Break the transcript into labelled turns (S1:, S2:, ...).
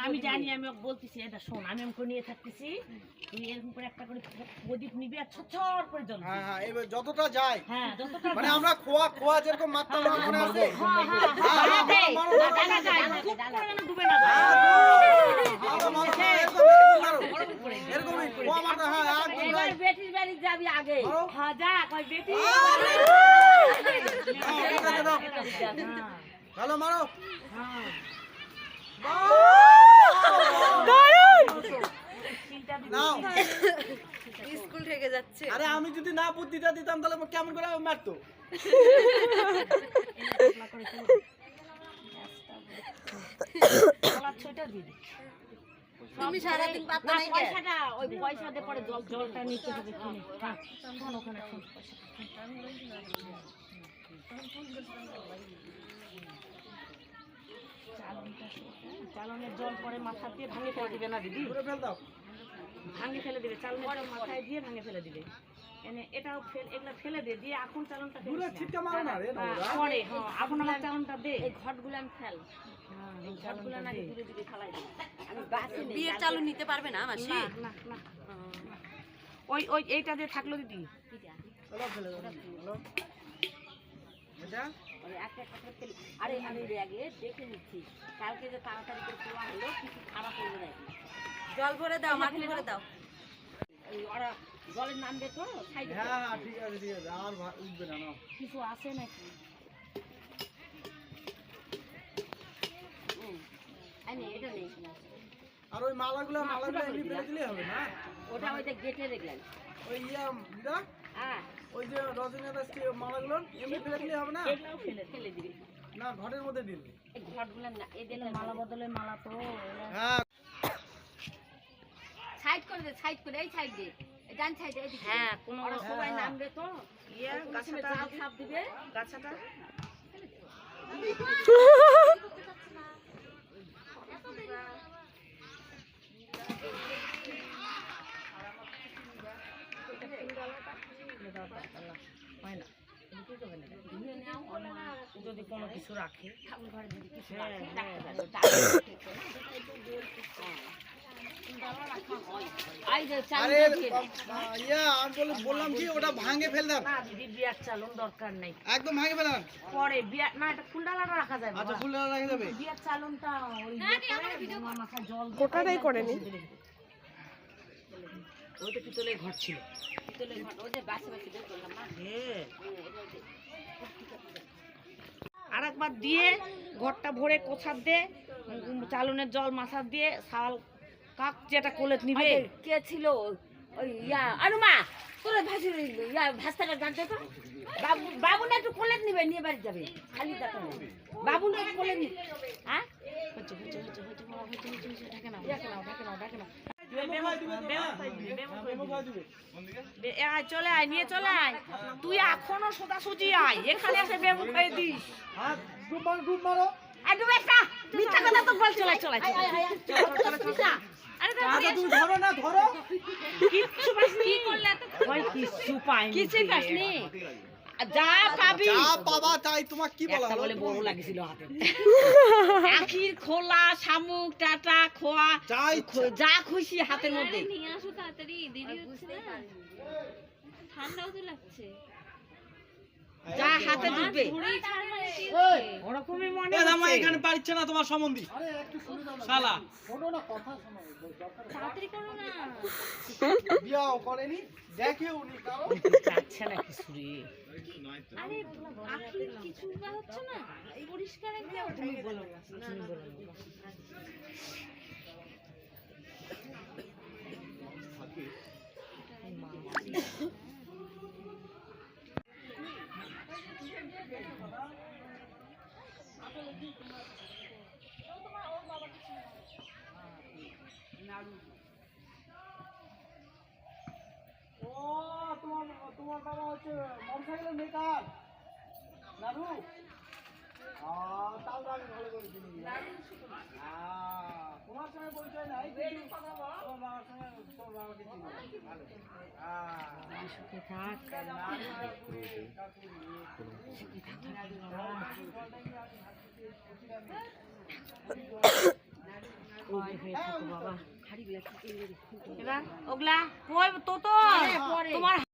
S1: আমি জানি আমি বলতেছি এটা শোন আমি আমাকে নিয়ে থাকতেছি তুই এরকম করে একটা করে প্রদীপ নিবি আর ছর করে জ্বলবি
S2: হ্যাঁ হ্যাঁ এবার যতটা যায়
S1: হ্যাঁ যতটা
S2: মানে আমরা খোয়া খোয়া যেরকম মনে আছে
S1: হ্যাঁ, হ্যাঁ, হ্যাঁ,
S2: হ্যাঁ,
S1: হ্যাঁ,
S2: হ্যাঁ,
S1: যেন ডুবে না।
S2: মারো। এরকমই। মারতে হ্যাঁ একদম
S3: এবার বেটির বাড়ি যাবি আগে।
S1: হ্যাঁ, যা, কই বেটি।
S2: ঠিক আছে, দাও। ভালো মারো।
S1: হ্যাঁ।
S4: স্কুল থেকে যাচ্ছে।
S2: আরে আমি যদি না বুদ্ধিটা দিতাম তাহলে কেমন করে মারতো?
S1: কলার ছইটা দিয়ে দে।
S4: তুমি সারা
S3: দিন
S4: পাতা নাই কে?
S3: পয়সাটা ওই পয়সা দিয়ে পরে জল
S1: জলটা নিতে হবে কিনে। হ্যাঁ ওখানে ফোন চালনের জল পরে মাথা দিয়ে ভাঙে ফেলে দিবে না দিদি? ভাঙে ফেলে দিবে চালনের জল মাথায় দিয়ে ভাঙে ফেলে দিবে। এটাও ফেল এগুলা ফেলে দে দিয়ে এখন চালনটা
S2: ছিটকা মারো না রে
S1: হ্যাঁ,
S2: ওরা।
S1: পরে হ্যাঁ আমার চালনটা দে।
S3: এই ঘটগুলো আমি ফেল।
S1: হ্যাঁ, এই
S3: ঘটগুলো দূরে দূরে ফেলাই আমি বাসি নেই
S4: বিয়ের চালু নিতে পারবে না মাসি?
S1: না না না। ওই ওই এইটা দিয়ে থাকল দিদি।
S2: চলো ফেলে দাও এটা?
S3: ওই একটা একটা করে ফেলি আরে আমি আগে দেখে নিচ্ছি। কালকে যে তাড়াতাড়ি করে তোলা হলো কিছু খারাপ হয়ে নাকি?
S4: জল ভরে দাও মাটি ভরে দাও।
S3: ওরা জলের নামবে তো সাইডে
S2: হ্যাঁ হ্যাঁ ঠিক আছে ঠিক আছে আর উঠবে না
S1: কিছু আছে নাকি?
S2: আর ওই মালাগুলো মালাগুলো এমনি ফেলে দিলেই হবে না?
S3: ওটা ওই যে গেটে দেখলেন।
S2: ওই ইয়া দিদা
S3: হ্যাঁ।
S2: ওই যে রজনীগন্ধা মালাগুলো? এমনি ফেলে দিলেই হবে না?
S1: ফেলে
S3: ফেলে দিবি।
S2: না ঘরের মধ্যে দিলে
S3: এই ঘটগুলো না
S1: মালা বদলে মালা তো
S2: হ্যাঁ।
S3: সাইড করে দে সাইড করে এই সাইড দে এই ডান সাইডে এদিকে।
S1: হ্যাঁ কোনো
S3: ওরা সবাই নামবে তো।
S1: ইয়ে
S3: গাছটা। ছাপ দিবে।
S1: গাছাটা। হয় না যদি কোনো কিছু রাখে।
S3: ঘরে যদি কিছু
S1: হ্যাঁ,
S3: রাখে,
S1: হ্যাঁ,
S2: আরে
S3: দিয়ে দে।
S2: আ- ইয়া আমি বল- বললাম কি ওটা ভাঙে ফেল দেন
S1: না দিদি বিয়ার চালন দরকার নাই।
S2: একদম ভাঙে ফেলেন
S1: পরে বিয়ার না এটা ফুলডালাটা রাখা যাবে
S2: আচ্ছা
S1: বিয়ার চালনটা ওই ইয়ে জল দিয়ে
S4: গোটাটাই
S1: ওই তো পিতলের ঘর ছিল।
S3: পিতলের ঘট, ওই যে বাসে বাসে বের করলাম না।
S1: হ্যাঁ
S3: হুম,
S1: আর একবার দিয়ে ঘরটা ভরে কোছার দে উম, চালনের জল মাথার দিয়ে শাল কাক যেটা কোলে নিবে?
S3: কে ছিল? ওই ইয়া অনুমা তোর ভাসি ইয়া ভাস্তাটা জানতে তো বাবু বাবু না একটু কোলে নিবে নিয়ে বাড়ি যাবে। খালি দেখা। বাবু না একটু কোলে নিবে। হ্যাঁ?
S1: হচ্ছে, হচ্ছে, হচ্ছে, হচ্ছে, হচ্ছে, হচ্ছে, হচ্ছে, ঢাকে নাও,
S3: দেখে নাও দেখে নাও দেখে নাও।
S1: চলে আয় নিয়ে চলে আয়। তুই এখনও সোজাসুজি আয়। এখানে এসে বেমু খেয়ে দিস।
S2: হাত ডুব মারো
S1: আর ডুবে একটা। মিথ্যা কথা তো বল। চলে চলে চলে চলে চলে। আরে তো
S2: তুমি ধরো না ধরো।
S1: কিচ্ছু পাসনি কি করলে ওই কিচ্ছু পাইনি
S3: কিছুই পাসনি
S1: যা পাবি।
S2: যা বাবা তাই তোমার কি বলা
S1: বলে বড় লাগিছিল হাতে। আখির খোলা শামুক টাটা খোয়া যা খুশি হাতের মধ্যে।
S5: নিয়ে আসো তাড়াতাড়ি দেরি হচ্ছে না। ঠান্ডাও তো লাগছে।
S1: যা হাতে ঢুকবে ওরকমই মনে
S2: জামাই এখানে পারছে না তোমার সম্বন্ধী শালা
S5: তাড়াতাড়ি করো না
S2: বিয়াও করেনি দেখেও নি কারও
S1: যাচ্ছে না কিছু রে
S5: আরে আখির কিছু বা হচ্ছে না পরিষ্কার একদম
S1: তুমি বলো না, তুমি বলো না।
S2: ও, তোমার তোমার বাবা হচ্ছে মোটরসাইকেলের মেকার আ তাও আমি ভালো করে তোমার সঙ্গে পরিচয় নাই তোমার বাবার সঙ্গে তোর বাবাকে
S1: ওগুলা তো তোমার